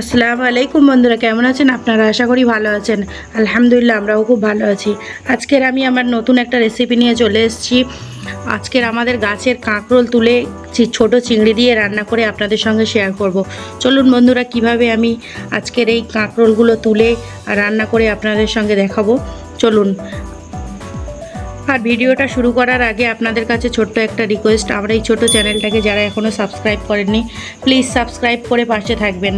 আসসালামু আলাইকুম বন্ধুরা, কেমন আছেন? আপনারা আশা করি ভালো আছেন। আলহামদুলিল্লাহ, আমরাও খুব ভালো আছি। আজকের আমি আমার নতুন একটা রেসিপি নিয়ে চলে এসেছি। আজকের আমাদের গাছের কাঁকরোল তুলে ছোট চিংড়ি দিয়ে রান্না করে আপনাদের সঙ্গে শেয়ার করব। চলুন বন্ধুরা, কীভাবে আমি আজকের এই কাঁকরোলগুলো তুলে আর রান্না করে আপনাদের সঙ্গে দেখাবো। চলুন। আর ভিডিওটা শুরু করার আগে আপনাদের কাছে ছোট্ট একটা রিকোয়েস্ট আমার এই ছোট চ্যানেলটাকে যারা এখনও সাবস্ক্রাইব করেননি প্লিজ সাবস্ক্রাইব করে পাশে থাকবেন।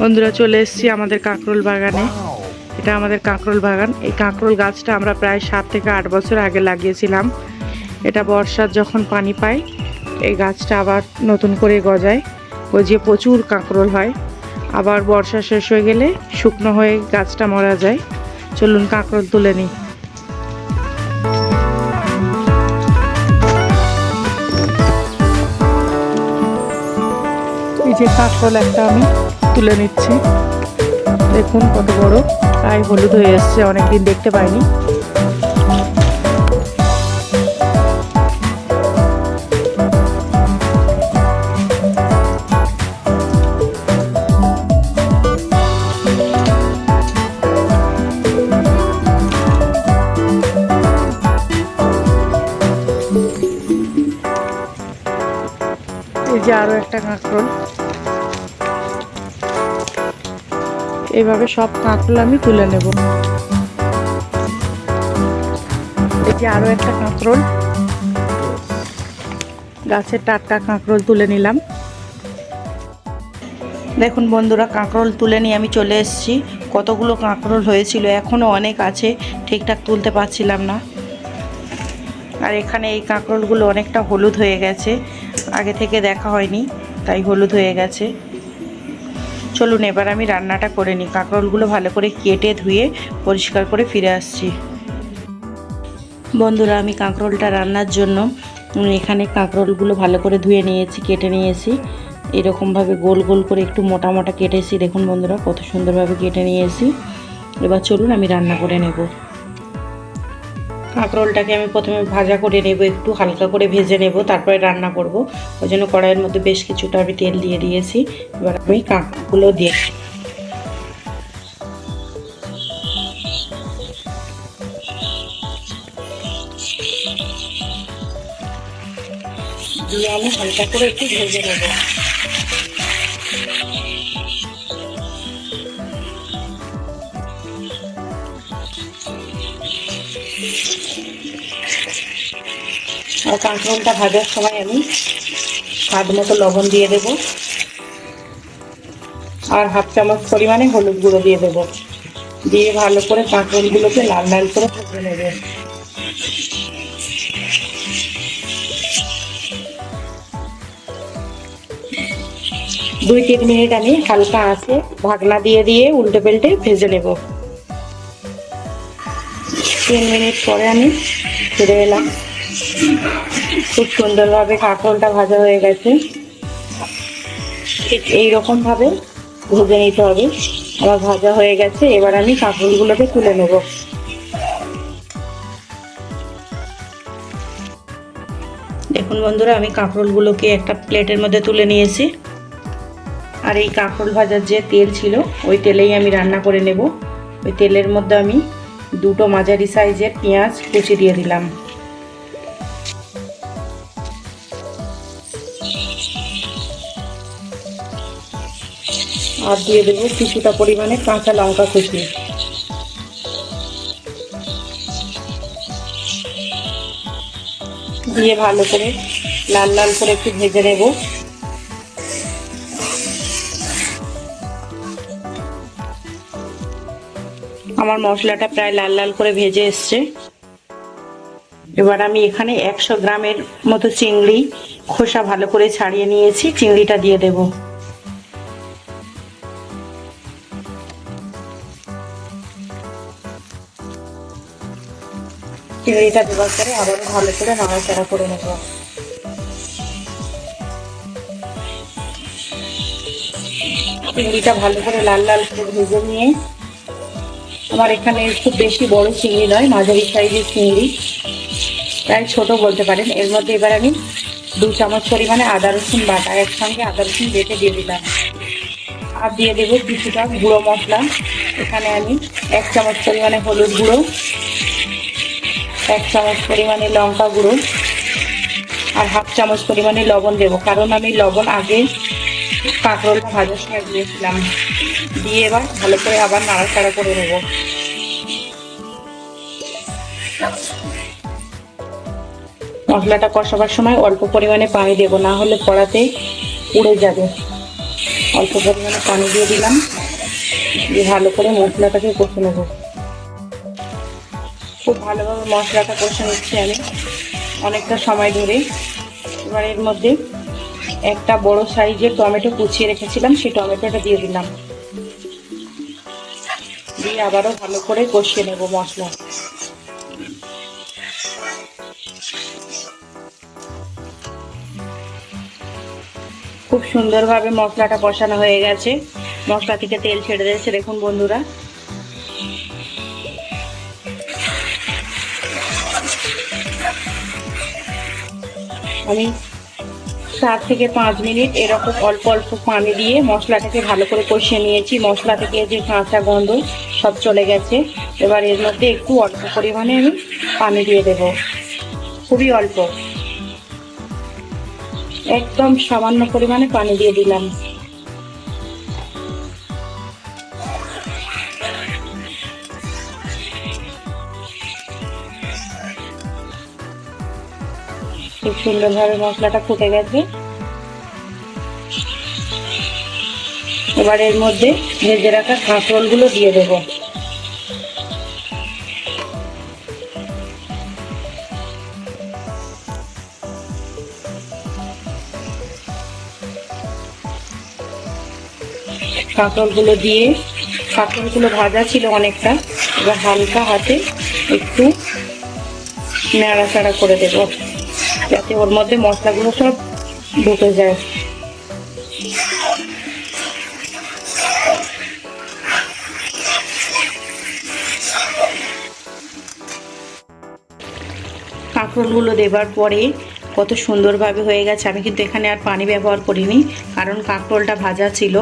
বন্ধুরা চলে এসেছি আমাদের কাঁকরোল বাগানে। এটা আমাদের কাঁকরোল বাগান। এই কাঁকরোল গাছটা আমরা প্রায় সাত থেকে আট বছর আগে লাগিয়েছিলাম। এটা বর্ষার যখন পানি পায়, এই গাছটা আবার নতুন করে গজায়। গজিয়ে প্রচুর কাঁকরোল হয়। আবার বর্ষা শেষ হয়ে গেলে শুকনো হয়ে গাছটা মরা যায়। চলুন কাঁকরোল তুলে নিই। যে কাঁকরোল একটা আমি তুলে নিচ্ছি। দেখুন কত বড়। গায়ে হলুদ হয়ে এসছে, অনেকদিন দেখতে পাইনি। এই যে আরও একটা কাঁকরোল। এইভাবে সব কাঁকরোল আমি তুলে নেব। এই যে আরও একটা কাঁকরোল গাছের টাটকা কাঁকরোল তুলে নিলাম। দেখুন বন্ধুরা কাঁকরোল তুলে নিয়ে আমি চলে এসেছি। কতগুলো কাঁকরোল হয়েছিল এখনও অনেক আছে, ঠিকঠাক তুলতে পারছিলাম না। আর এখানে এই কাঁকরোলগুলো অনেকটা হলুদ হয়ে গেছে, আগে থেকে দেখা হয়নি, তাই হলুদ হয়ে গেছে। চলুন, এবার আমি রান্নাটা করে নিই। কাঁকরোলগুলো ভালো করে কেটে ধুয়ে পরিষ্কার করে ফিরে আসছি। বন্ধুরা, আমি কাঁকরোলটা রান্নার জন্য এখানে কাঁকরোলগুলো ভালো করে ধুয়ে নিয়েছি, কেটে নিয়েছি। এরকমভাবে গোল গোল করে একটু মোটা মোটা কেটেছি। দেখুন বন্ধুরা, কত সুন্দরভাবে কেটে নিয়েছি। এবার চলুন, আমি রান্না করে নেব। কাঁকরোলটাকে আমি প্রথমে ভাজা করে নেব, একটু হালকা করে ভেজে নেব, তারপরে রান্না করব। ওই জন্য কড়াইয়ের মধ্যে বেশ কিছুটা আমি তেল দিয়ে দিয়েছি। এবার আমি কাঁকগুলো দিয়ে দিয়ে আমি হালকা করে একটু ভেজে নেব। আর কাঁকরোলটা ভাজার সময় আমি স্বাদ মতো লবণ দিয়ে দেব। আর হাফ চামচ পরিমাণে হলুদ গুঁড়ো দিয়ে দেব। দিয়ে ভালো করে কাঁকরোলগুলোকে লাল লাল করে ভেজে নেবে। দুই তিন মিনিট আমি হালকা আছে ঢাকনা দিয়ে দিয়ে উল্টে পাল্টে ভেজে নেব। তিন মিনিট পরে আমি ফিরে এলাম। খুব সুন্দরভাবে কাঁকরোলটা ভাজা হয়ে গেছে। ঠিক এইরকম ভাবে ভেজে নিতে হবে। আমার ভাজা হয়ে গেছে, এবার আমি কাঁকরোলগুলোকে তুলে নেব। দেখুন বন্ধুরা, আমি কাঁকরোলগুলোকে একটা প্লেটের মধ্যে তুলে নিয়েছি। আর এই কাঁকরোল ভাজার যে তেল ছিল, ওই তেলেই আমি রান্না করে নেব। ওই তেলের মধ্যে আমি দুটো মাঝারি সাইজের পেঁয়াজ কুচি দিয়ে দিলাম। আর দিয়ে দেবো কিছুটা পরিমাণে কাঁচা লঙ্কা কুচি। দিয়ে ভালো করে লাল লাল করে একটু ভেজে নেব। আমার মশলাটা প্রায় লাল লাল করে ভেজে এসছে। এবার আমি এখানে একশো গ্রামের মতো চিংড়ি খোসা ভালো করে ছাড়িয়ে নিয়েছি। চিংড়িটা দিয়ে দেবো। চিংড়িটা দেওয়ার পরে আবারও ভালো করে নাড়াচাড়া করে নেব। চিংড়িটা ভালো করে লাল লাল করে ভেজে নিয়ে আমার এখানে খুব বেশি বড় চিংড়ি নয়, মাঝারি সাইজের চিংড়ি। প্রায় ছোট বলতে পারেন। এর মধ্যে এবার আমি দু চামচ পরিমাণে আদা, রসুন বাটা একসঙ্গে আদা, রসুন বেটে দিয়ে দিলাম। আর দিয়ে দেবো কিছুটা গুঁড়ো মশলা। এখানে আমি এক চামচ পরিমাণে হলুদ গুঁড়ো, এক চামচ পরিমাণে লঙ্কা গুঁড়ো আর হাফ চামচ পরিমাণে লবণ দেবো। কারণ আমি লবণ আগে কাঁকরোলটা ভাজার সময় দিয়েছিলাম। দিয়ে এবার ভালো করে আবার নাড়াচাড়া করে নেব। মশলাটা কষাবার সময় অল্প পরিমাণে পানি দেব, না হলে কড়াতে উড়ে যাবে। অল্প পরিমাণে পানি দিয়ে দিলাম, দিয়ে ভালো করে মশলাটাকে কষে নেব। খুব ভালোভাবে মশলাটা কষে নিচ্ছি আমি অনেকটা সময় ধরে। এবার এর মধ্যে একটা বড় সাইজের টমেটো কুচিয়ে রেখেছিলাম, সেই টমেটোটা দিয়ে দিলাম। দিয়ে আবারও ভালো করে কষিয়ে নেব মশলা। খুব সুন্দরভাবে মশলাটা কষানো হয়ে গেছে। মশলা থেকে তেল ছেড়ে দিয়েছে, দেখুন বন্ধুরা। আমি চার থেকে পাঁচ মিনিট এরকম অল্প অল্প পানি দিয়ে মশলাটাকে ভালো করে কষিয়ে নিয়েছি। মশলা থেকে যে কাঁচা গন্ধ সব চলে গেছে। এবার এর মধ্যে একটু অল্প পরিমাণে আমি পানি দিয়ে দেব। খুবই অল্প। একদম সামান্য পরিমাণে পানি দিয়ে দিলাম। খুব সুন্দরভাবে মশলাটা ফুটে গেছে। এবার এর মধ্যে ভেজে রাখা কাঁকরোলগুলো দিয়ে দেব। কাঁকরোলগুলো দিয়ে কাঁকরোলগুলো ভাজা ছিল অনেকটা, এবার হালকা হাতে একটু নাড়াচাড়া করে দেবো। যাতে ওর মধ্যে মশলাগুলো সব ঢুকে যায়। কাঁকরোলগুলো দেবার পরে কত সুন্দরভাবে হয়ে গেছে। আমি কিন্তু এখানে আর পানি ব্যবহার করিনি, কারণ কাঁকরোলটা ভাজা ছিল।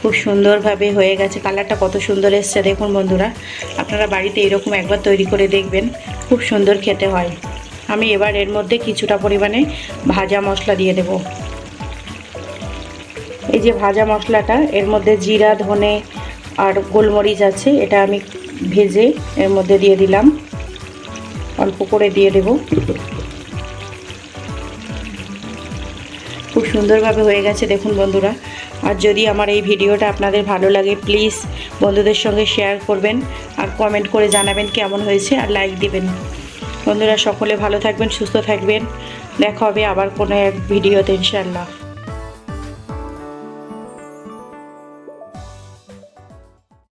খুব সুন্দরভাবে হয়ে গেছে। কালারটা কত সুন্দর এসছে, দেখুন বন্ধুরা। আপনারা বাড়িতে এরকম একবার তৈরি করে দেখবেন। খুব সুন্দর খেতে হয়। আমি এবার এর মধ্যে কিছুটা পরিমাণে ভাজা মশলা দিয়ে দেব। এই যে ভাজা মশলাটা, এর মধ্যে জিরা, ধনে আর গোলমরিচ আছে, এটা আমি ভেজে এর মধ্যে দিয়ে দিলাম। অল্প করে দিয়ে দেব। খুব সুন্দরভাবে হয়ে গেছে, দেখুন বন্ধুরা। আর যদি আমার এই ভিডিওটা আপনাদের ভালো লাগে, প্লিজ বন্ধুদের সঙ্গে শেয়ার করবেন আর কমেন্ট করে জানাবেন কেমন হয়েছে আর লাইক দিবেন। বন্ধুরা সকলে ভালো থাকবেন সুস্থ থাকবেন। দেখা হবে আবার কোনো এক ভিডিওতে ইনশাল্লাহ